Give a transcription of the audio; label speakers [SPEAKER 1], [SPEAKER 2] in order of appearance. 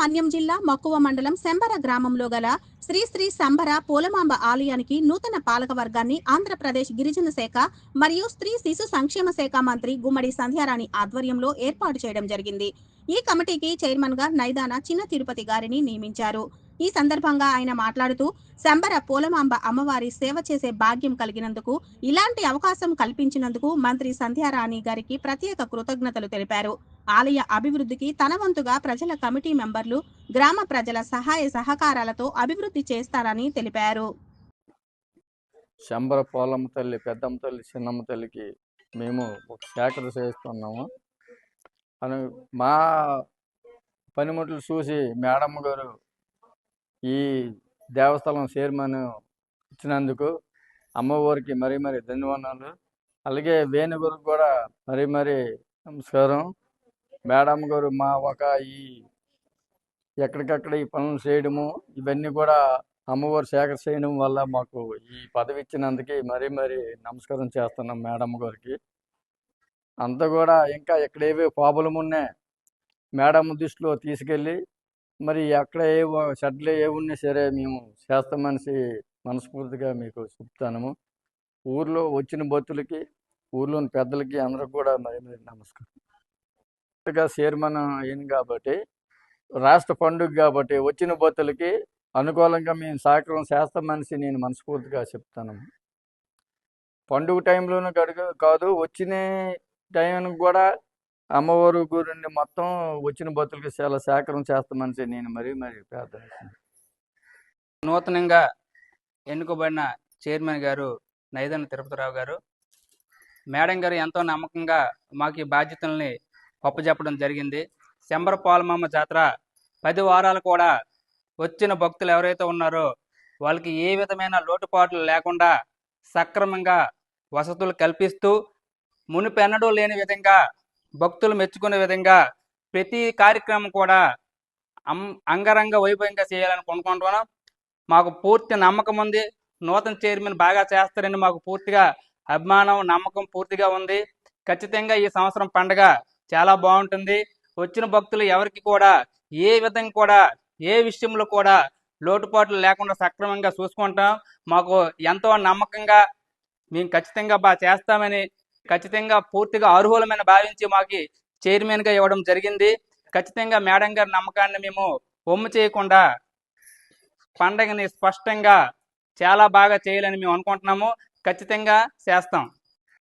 [SPEAKER 1] మన్యం జిల్లా మక్కువ మండలం శంబర గ్రామంలో గల శ్రీ శ్రీ శంబర పోలమాంబ ఆలయానికి నూతన పాలక వర్గాన్ని ఆంధ్రప్రదేశ్ గిరిజన శాఖ మరియు స్త్రీ శిశు సంక్షేమ శాఖ మంత్రి గుమ్మడి సంధ్యారాణి ఆధ్వర్యంలో ఏర్పాటు చేయడం జరిగింది. ఈ కమిటీకి చైర్మన్గా నైదాన చిన్న తిరుపతి గారిని నియమించారు. ఈ సందర్భంగా ఆయన మాట్లాడుతూ శంబర పోలమాంబ అమ్మవారి సేవ చేసే భాగ్యం కలిగినందుకు ఇలాంటి అవకాశం కల్పించినందుకు మంత్రి సంధ్యారాణి గారికి ప్రత్యేక కృతజ్ఞతలు తెలిపారు. ఆలయ అభివృద్ధికి తన వంతుగా ప్రజల కమిటీ మెంబర్లు గ్రామ ప్రజల సహాయ సహకారాలతో అభివృద్ధి చేస్తారని తెలిపారు.
[SPEAKER 2] శంబర పోలమ్మ తల్లి పెద్దమ్మ తల్లి చిన్నమ్మ తల్లికి మేము ఒక సేకరణ చేస్తున్నాము. అని మా పనిముట్లు చూసి మేడమ్మ గారు ఈ దేవస్థలం చైర్మన్ ఇచ్చినందుకు అమ్మవారికి మరీ మరీ ధన్యవాదాలు. అలాగే వేణుగురికి కూడా మరీ మరీ నమస్కారం. మేడం గారు మా ఒక ఈ ఎక్కడికక్కడ ఈ పనులు చేయడము ఇవన్నీ కూడా అమ్మవారు సేకరించడం చేయడం వల్ల మాకు ఈ పదవి ఇచ్చినందుకు మరీ మరీ నమస్కారం చేస్తున్నాం మేడం గారికి. అంతా కూడా ఇంకా ఎక్కడేవి ఏవే ప్రాబ్లం ఉన్నాయి మేడం దృష్టిలో తీసుకెళ్ళి మరి ఎక్కడ ఏ షెడ్లు ఏ ఉన్నా సరే మేము చేస్తామనేసి మనస్ఫూర్తిగా మీకు చెప్తాము ఊర్లో వచ్చిన భక్తులకి ఊర్లోని పెద్దలకి అందరికి కూడా మరి మరి నమస్కారం. కొత్తగా చైర్మన్ అయింది కాబట్టి రాష్ట్ర పండుగ కాబట్టి వచ్చిన భక్తులకి అనుకూలంగా మేము సహకారం చేస్తామనేసి నేను మనస్ఫూర్తిగా చెప్తాను. పండుగ టైంలోనూ గడుగు కాదు వచ్చిన టైంకి కూడా అమ్మవారు గురిని మొత్తం వచ్చిన భక్తులకి చాలా సహకారం చేస్తామని నేను మరి మరి పేద
[SPEAKER 3] నూతనంగా ఎన్నుకోబడిన చైర్మన్ గారు నైదన్న తిరుపతిరావు గారు మేడం గారు ఎంతో నమ్మకంగా మాకు ఈ బాధ్యతల్ని అప్పచెప్పడం జరిగింది. శంబర పాలమామ జాతర పది వారాలు కూడా వచ్చిన భక్తులు ఎవరైతే ఉన్నారో వాళ్ళకి ఏ విధమైన లోటుపాట్లు లేకుండా సక్రమంగా వసతులు కల్పిస్తూ మునిపెన్నడూ లేని విధంగా భక్తులు మెచ్చుకునే విధంగా ప్రతి కార్యక్రమం కూడా అం అంగరంగ వైభవంగా చేయాలని కొనుక్కుంటున్నాం. మాకు పూర్తి నమ్మకం ఉంది. నూతన చైర్మన్ బాగా చేస్తారని మాకు పూర్తిగా అభిమానం నమ్మకం పూర్తిగా ఉంది. ఖచ్చితంగా ఈ సంవత్సరం పండగ చాలా బాగుంటుంది. వచ్చిన భక్తులు ఎవరికి కూడా ఏ విధంగా కూడా ఏ విషయంలో కూడా లోటుపాట్లు లేకుండా సక్రమంగా చూసుకుంటాం. మాకు ఎంతో నమ్మకంగా మేము ఖచ్చితంగా బాగా చేస్తామని ఖచ్చితంగా పూర్తిగా అర్హులమైన భావించి మాకు చైర్మన్గా ఇవ్వడం జరిగింది. ఖచ్చితంగా మేడం గారి నమ్మకాన్ని మేము ఒమ్ము చేయకుండా పండగని స్పష్టంగా చాలా బాగా చేయాలని మేము అనుకుంటున్నాము. ఖచ్చితంగా చేస్తాం.